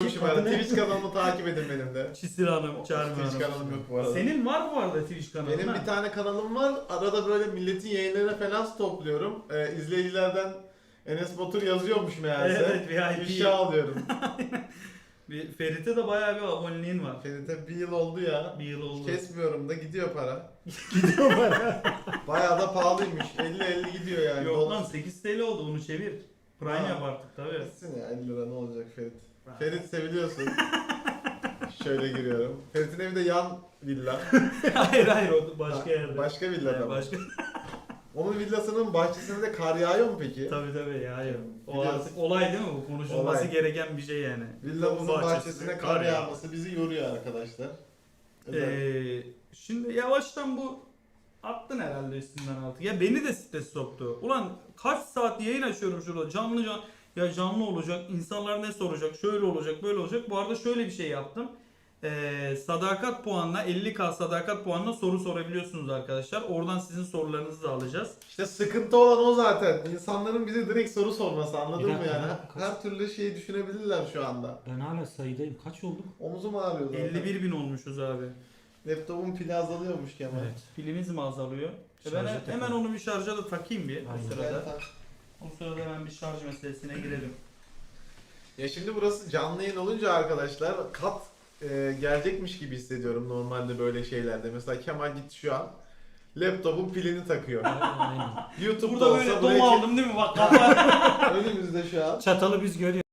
Twitch var. Twitch kanalımı takip edin benim de. Çisil Hanım, Charmi Twitch Hanım. kanalım yok bu arada. Senin var mı bu arada Twitch kanalın? Benim ha? bir tane kanalım var. Arada böyle milletin yayınlarına falan topluyorum. Ee, izleyicilerden Enes Batur yazıyormuş meğerse. Evet, VIP. İfşa alıyorum. Bir, Ferit'e de bayağı bir aboneliğin var. Ferit'e bir yıl oldu ya. Bir yıl oldu. Kesmiyorum da gidiyor para. Gidiyor bana. Bayağı da pahalıymış. 50-50 gidiyor yani. Yok lan 8 TL oldu onu çevir. Prime Ha. yap artık tabii. Gitsin ya 50 lira ne olacak Ferit. Ferit seviliyorsun. Şöyle giriyorum. Ferit'in evi de yan villa. hayır hayır o başka yerde. Başka villada mı? başka. Onun villasının bahçesinde de kar yağıyor mu peki? tabii tabii ya hayır. O Biliyorsun. artık olay değil mi bu? Konuşulması Olay. gereken bir şey yani. Villamızın Bahçesine bahçesine kar yağması bizi yoruyor arkadaşlar. Ee, şimdi yavaştan bu attın herhalde üstünden altı. Ya beni de stres soktu. Ulan kaç saat yayın açıyorum şurada canlı canlı. Ya canlı olacak, insanlar ne soracak, şöyle olacak, böyle olacak. Bu arada şöyle bir şey yaptım. Ee, sadakat puanla 50k sadakat puanla soru sorabiliyorsunuz arkadaşlar. Oradan sizin sorularınızı da alacağız. İşte sıkıntı olan o zaten. İnsanların bize direkt soru sorması anladın Bir mı dakika, yani? ya, kaç- Her türlü şeyi düşünebilirler şu anda. Ben hala sayıdayım. Kaç olduk? Omuzum ağrıyor zaten. 51 bin olmuşuz abi. Laptopun pili azalıyormuş Kemal. Pilimiz mi azalıyor? E ben Şarja hemen takalım. onu bir şarja da takayım bir Aynen. o Gel sırada. tak. O sırada hemen bir şarj meselesine girelim. Ya şimdi burası canlı yayın olunca arkadaşlar kat e, gelecekmiş gibi hissediyorum normalde böyle şeylerde. Mesela Kemal gitti şu an laptopun pilini takıyor. Aynen. YouTube'da Burada olsa böyle buraya dom aldım değil mi? Bak kafa. önümüzde şu an. Çatalı biz görüyoruz.